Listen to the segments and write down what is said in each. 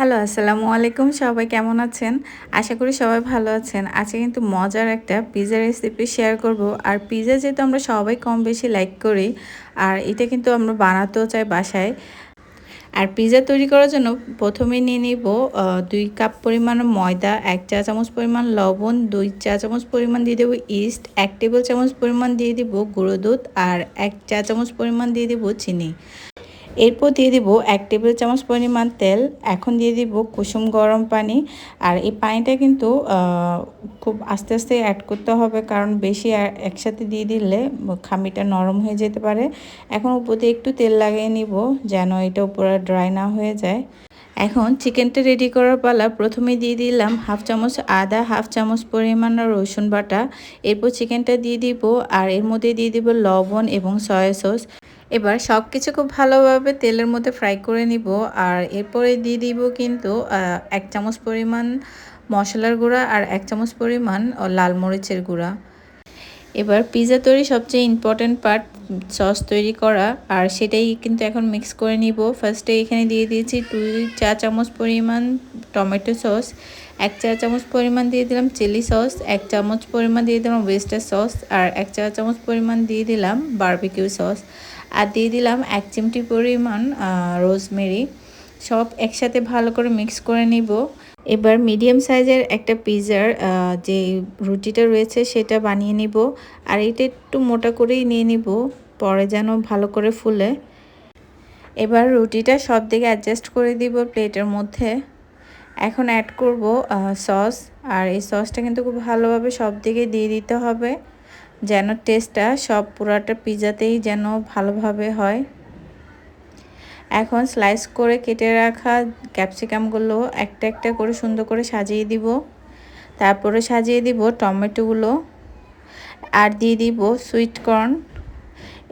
Hello আসসালামু আলাইকুম। সবাই কেমন আছেন? আশা করি সবাই ভালো আছেন। আজকে কিন্তু মজার একটা পিজা রেসিপি শেয়ার করব। আর পিজা যেহেতু আমরা সবাই কম বেশি লাইক করি, আর এটা কিন্তু আমরা বানাতেও চাই বাসায়। আর পিজা তৈরি করার জন্য প্রথমে নিয়ে নিব দুই কাপ পরিমাণ ময়দা, এক চা চামচ পরিমাণ লবণ, দুই চা চামচ পরিমাণ দিয়ে দেবো ইস্ট এক টেবিল চামচ পরিমাণ দিয়ে দিব গুঁড়ো দুধ, আর এক চা চামচ পরিমাণ দিয়ে দেবো চিনি। এরপর দিয়ে দিব এক টেবিল চামচ পরিমাণ তেল, এখন দিয়ে দিব কুসুম গরম পানি, আর এই পানিটা কিন্তু খুব আস্তে আস্তে অ্যাড করতে হবে, কারণ বেশি একসাথে দিয়ে দিলে খামিটা নরম হয়ে যেতে পারে। এখন উপর দিয়ে একটু তেল লাগিয়ে নিব, যেন এটা উপরে ড্রাই না হয়ে যায়। এখন চিকেনটা রেডি করার পালা প্রথমে দিয়ে দিলাম হাফ চামচ আদা, হাফ চামচ পরিমাণ রসুন বাটা। এরপর চিকেনটা দিয়ে দিব, আর এর মধ্যে দিয়ে দিব লবণ এবং সয়া সস এবার সব কিছু খুব ভালোভাবে তেলের মধ্যে ফ্রাই করে নিব। আর এরপরে দিয়ে দিব কিন্তু এক চামচ পরিমাণ মশলার গুঁড়া আর এক চামচ পরিমাণ লাল মরিচের গুঁড়া। এবার পিৎজা তৈরি সবচেয়ে ইম্পর্ট্যান্ট পার্ট সস তৈরি করা। আর সেটাই কিন্তু এখন মিক্স করে নিব। ফার্স্টে এখানে দিয়ে দিয়েছি দুই চা চামচ পরিমাণ টমেটো সস এক চা চামচ পরিমাণ দিয়ে দিলাম চিলি সস এক চামচ পরিমাণ দিয়ে দিলাম ওয়েস্টার সস আর এক চা চামচ পরিমাণ দিয়ে দিলাম বারবিকিউ সস আর দিয়ে দিলাম এক চিমটি পরিমাণ রোজমেরি। সব একসাথে ভালো করে মিক্স করে নিব। এবার মিডিয়াম সাইজের একটা পিজার যে রুটিটা রয়েছে সেটা বানিয়ে নিব। আর এটা একটু মোটা করেই নিয়ে নিব, পরে যেন ভালো করে ফুলে। এবার রুটিটা সব দিকে অ্যাডজাস্ট করে দিব প্লেটের মধ্যে। এখন অ্যাড করব সস। আর এই সসটা কিন্তু খুব ভালোভাবে সব দিকে দিয়ে দিতে হবে। যেন টেস্টটা সব পুরাটা পিজাতেই যেন ভালোভাবে হয়। এখন স্লাইস করে কেটে রাখা ক্যাপসিকামগুলো একটা একটা করে সুন্দর করে সাজিয়ে দিব। তারপরে সাজিয়ে দিব টমেটোগুলো। আর দিয়ে দিব সুইট কর্ন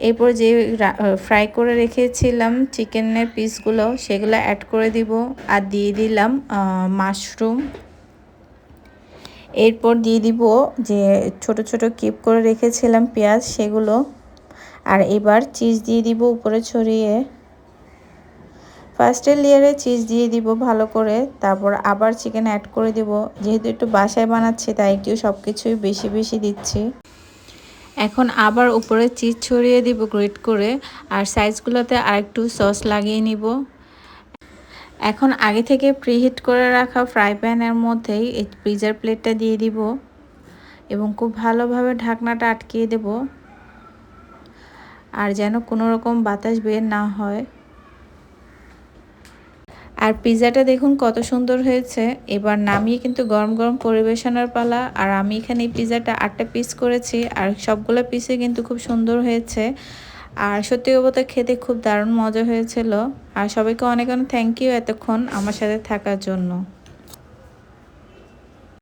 এরপর যে ফ্রাই করে রেখেছিলাম চিকেনের পিসগুলো সেগুলো অ্যাড করে দিব। আর দিয়ে দিলাম মাশরুম এরপর দিয়ে দিব যে ছোট ছোট কিপ করে রেখেছিলাম পেঁয়াজ, সেগুলো। আর এবার চিজ দিয়ে দিব উপরে ছড়িয়ে। ফার্স্টের লেয়ারে চিজ দিয়ে দিব ভালো করে। তারপর আবার চিকেন অ্যাড করে দিব। যেহেতু একটু বাসায় বানাচ্ছি, তাই একটু সব কিছুই বেশি বেশি দিচ্ছি। এখন আবার উপরে চিজ ছড়িয়ে দিব গ্রেট করে। আর সাইজগুলোতে আরেকটু সস লাগিয়ে নিব। এখন আগে থেকে প্রিহিট করে রাখা ফ্রাই প্যানের মধ্যেই এই পিজার প্লেটটা দিয়ে দিব এবং খুব ভালোভাবে ঢাকনাটা আটকিয়ে দেব। আর যেন কোনো রকম বাতাস বের না হয়। আর পিৎজাটা দেখুন কত সুন্দর হয়েছে। এবার নামিয়ে কিন্তু গরম গরম পরিবেশনের পালা। আর আমি এখানে এই পিৎজাটা আটটা পিস করেছি আর সবগুলো পিসে কিন্তু খুব সুন্দর হয়েছে। আর সত্যি কথা খেতে খুব দারুণ মজা হয়েছিল। আর সবাইকে অনেক অনেক থ্যাংক ইউ এতক্ষণ আমার সাথে থাকার জন্য।